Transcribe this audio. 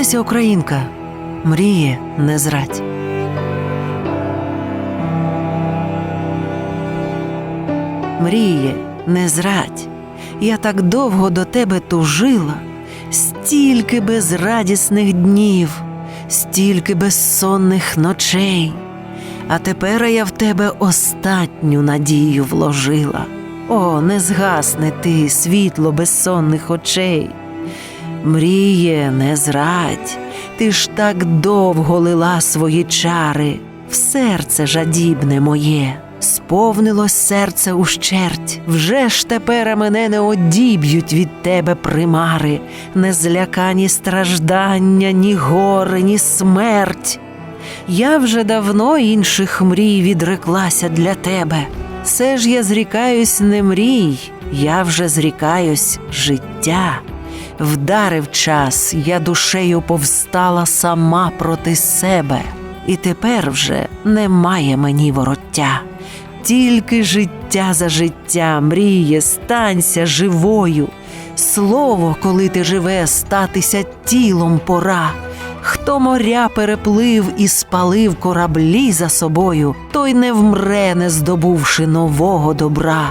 Леся Українка мріє не зрать. Мріє не зрать. Я так довго до тебе тужила, стільки безрадісних днів, стільки безсонних ночей. А тепер я в тебе остатню надію вложила. О, не згасне ти світло безсонних очей. Мріє, не зрадь, ти ж так довго лила свої чари, в серце жадібне моє, сповнилось серце ущерть. Вже ж тепер мене не одіб'ють від тебе примари, не злякані страждання, ні горе, ні смерть. Я вже давно інших мрій відреклася для тебе. Все ж я зрікаюсь не мрій, я вже зрікаюсь життя. Вдарив час, я душею повстала сама проти себе, і тепер вже немає мені вороття. Тільки життя за життя мріє, станься живою. Слово, коли ти живе, статися тілом пора. Хто моря переплив і спалив кораблі за собою, той не вмре, не здобувши нового добра.